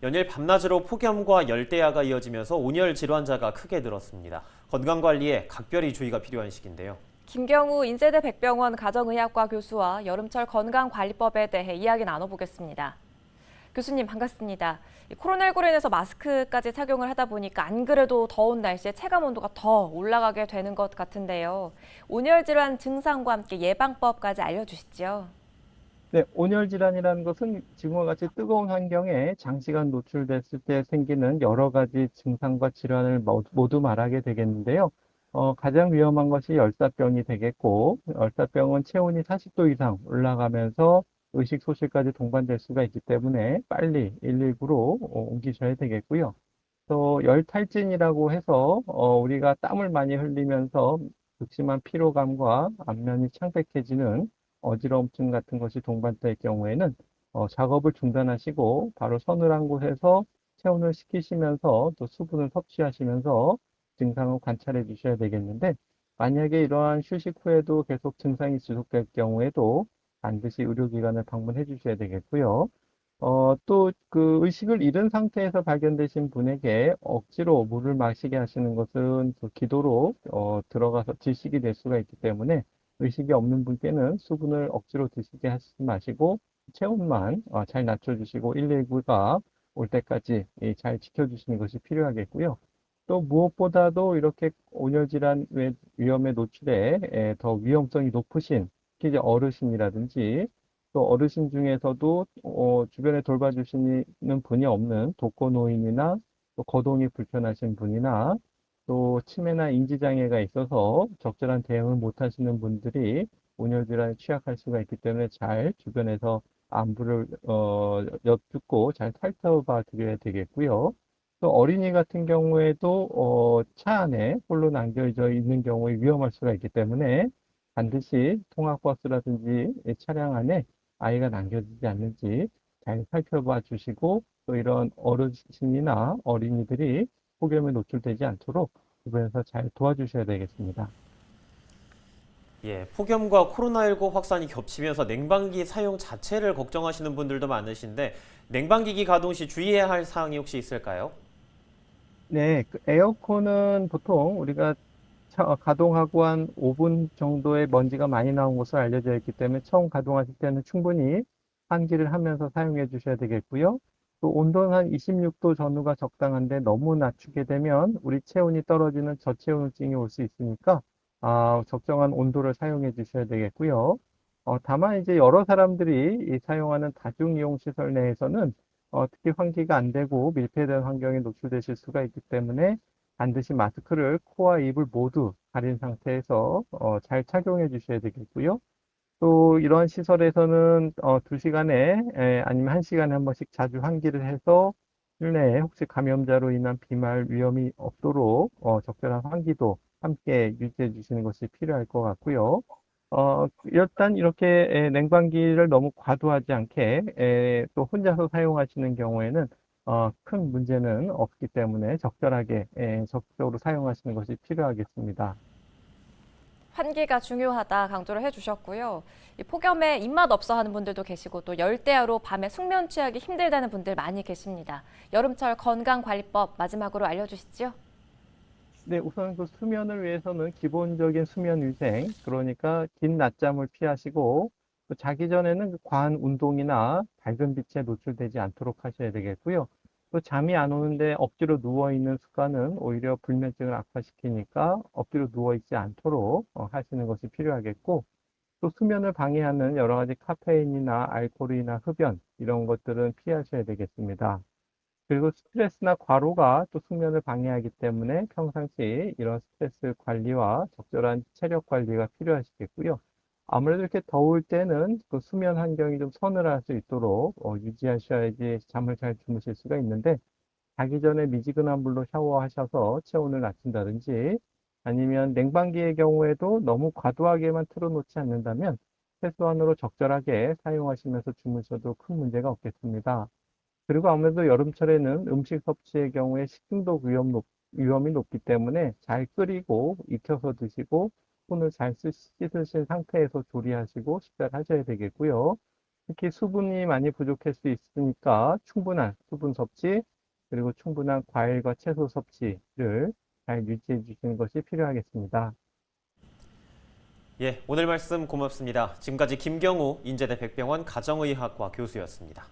연일 밤낮으로 폭염과 열대야가 이어지면서 온열 질환자가 크게 늘었습니다. 건강관리에 각별히 주의가 필요한 시기인데요. 김경우 인제대 백병원 가정의학과 교수와 여름철 건강관리법에 대해 이야기 나눠보겠습니다. 교수님 반갑습니다. 이 코로나19로 인해서 마스크까지 착용을 하다 보니까 안 그래도 더운 날씨에 체감 온도가 더 올라가게 되는 것 같은데요. 온열 질환 증상과 함께 예방법까지 알려주시죠. 네, 온열 질환이라는 것은 지금과 같이 뜨거운 환경에 장시간 노출됐을 때 생기는 여러 가지 증상과 질환을 모- 모두 말하게 되겠는데요. 어, 가장 위험한 것이 열사병이 되겠고, 열사병은 체온이 40도 이상 올라가면서 의식 소실까지 동반될 수가 있기 때문에 빨리 119로 옮기셔야 되겠고요. 또 열탈진이라고 해서 어, 우리가 땀을 많이 흘리면서 극심한 피로감과 안면이 창백해지는 어지러움증 같은 것이 동반될 경우에는 어, 작업을 중단하시고 바로 서늘한 곳에서 체온을 식히시면서 또 수분을 섭취하시면서 증상을 관찰해 주셔야 되겠는데 만약에 이러한 휴식 후에도 계속 증상이 지속될 경우에도 반드시 의료기관을 방문해 주셔야 되겠고요. 어, 또 그 의식을 잃은 상태에서 발견되신 분에게 억지로 물을 마시게 하시는 것은 그 기도로 어, 들어가서 질식이 될 수가 있기 때문에 의식이 없는 분께는 수분을 억지로 드시게 하시지 마시고 체온만 어, 잘 낮춰주시고 119가 올 때까지 이, 잘 지켜주시는 것이 필요하겠고요. 또 무엇보다도 이렇게 온열질환 외- 위험에 노출해 에, 더 위험성이 높으신 특히 이제 어르신이라든지 또 어르신 중에서도 어, 주변에 돌봐주시는 분이 없는 독거노인이나 또 거동이 불편하신 분이나 또 치매나 인지장애가 있어서 적절한 대응을 못 하시는 분들이 온열질환에 취약할 수가 있기 때문에 잘 주변에서 안부를 어, 엿듣고 잘 살펴봐 드려야 되겠고요. 또 어린이 같은 경우에도 어, 차 안에 홀로 남겨져 있는 경우에 위험할 수가 있기 때문에 반드시 통학버스라든지 이 차량 안에 아이가 남겨지지 않는지 잘 살펴봐 주시고 또 이런 어르신이나 어린이들이 폭염에 노출되지 않도록 주변에서 잘 도와주셔야 되겠습니다. 예, 폭염과 코로나19 확산이 겹치면서 냉방기 사용 자체를 걱정하시는 분들도 많으신데 냉방기기 가동 시 주의해야 할 사항이 혹시 있을까요? 네, 그 에어컨은 보통 우리가 차- 가동하고 한 5분 정도의 먼지가 많이 나온 것으로 알려져 있기 때문에 처음 가동하실 때는 충분히 환기를 하면서 사용해 주셔야 되겠고요. 또 온도는 한 26도 전후가 적당한데 너무 낮추게 되면 우리 체온이 떨어지는 저체온증이 올 수 있으니까 아, 적정한 온도를 사용해 주셔야 되겠고요. 어, 다만 이제 여러 사람들이 이 사용하는 다중이용 시설 내에서는 어, 특히 환기가 안 되고 밀폐된 환경에 노출되실 수가 있기 때문에 반드시 마스크를 코와 입을 모두 가린 상태에서 어, 잘 착용해 주셔야 되겠고요. 또 이런 시설에서는 어, 2시간에 에, 아니면 1시간에 한 번씩 자주 환기를 해서 실내에 혹시 감염자로 인한 비말 위험이 없도록 어, 적절한 환기도 함께 유지해 주시는 것이 필요할 것 같고요. 어, 일단 이렇게 에, 냉방기를 너무 과도하지 않게 에, 또 혼자서 사용하시는 경우에는 어, 큰 문제는 없기 때문에 적절하게 에, 적극적으로 사용하시는 것이 필요하겠습니다. 환기가 중요하다 강조를 해주셨고요. 이 폭염에 입맛 없어 하는 분들도 계시고 또 열대야로 밤에 숙면 취하기 힘들다는 분들 많이 계십니다. 여름철 건강관리법 마지막으로 알려주시죠. 네, 우선 그 수면을 위해서는 기본적인 수면 위생, 그러니까 긴 낮잠을 피하시고 또 자기 전에는 그 과한 운동이나 밝은 빛에 노출되지 않도록 하셔야 되겠고요. 또 잠이 안 오는데 억지로 누워 있는 습관은 오히려 불면증을 악화시키니까 억지로 누워 있지 않도록 어, 하시는 것이 필요하겠고 또 수면을 방해하는 여러 가지 카페인이나 알코올이나 흡연 이런 것들은 피하셔야 되겠습니다. 그리고 스트레스나 과로가 또 숙면을 방해하기 때문에 평상시 이런 스트레스 관리와 적절한 체력 관리가 필요하시겠고요. 아무래도 이렇게 더울 때는 그 수면 환경이 좀 서늘할 수 있도록 어, 유지하셔야지 잠을 잘 주무실 수가 있는데 자기 전에 미지근한 물로 샤워하셔서 체온을 낮춘다든지 아니면 냉방기의 경우에도 너무 과도하게만 틀어놓지 않는다면 최소한으로 적절하게 사용하시면서 주무셔도 큰 문제가 없겠습니다. 그리고 아무래도 여름철에는 음식 섭취의 경우에 식중독 위험 높- 위험이 높기 때문에 잘 끓이고 익혀서 드시고 손을 잘 쓰- 씻으신 상태에서 조리하시고 식사를 하셔야 되겠고요. 특히 수분이 많이 부족할 수 있으니까 충분한 수분 섭취, 그리고 충분한 과일과 채소 섭취를 잘 유지해 주시는 것이 필요하겠습니다. 예, 오늘 말씀 고맙습니다. 지금까지 김경우 인제대 백병원 가정의학과 교수였습니다.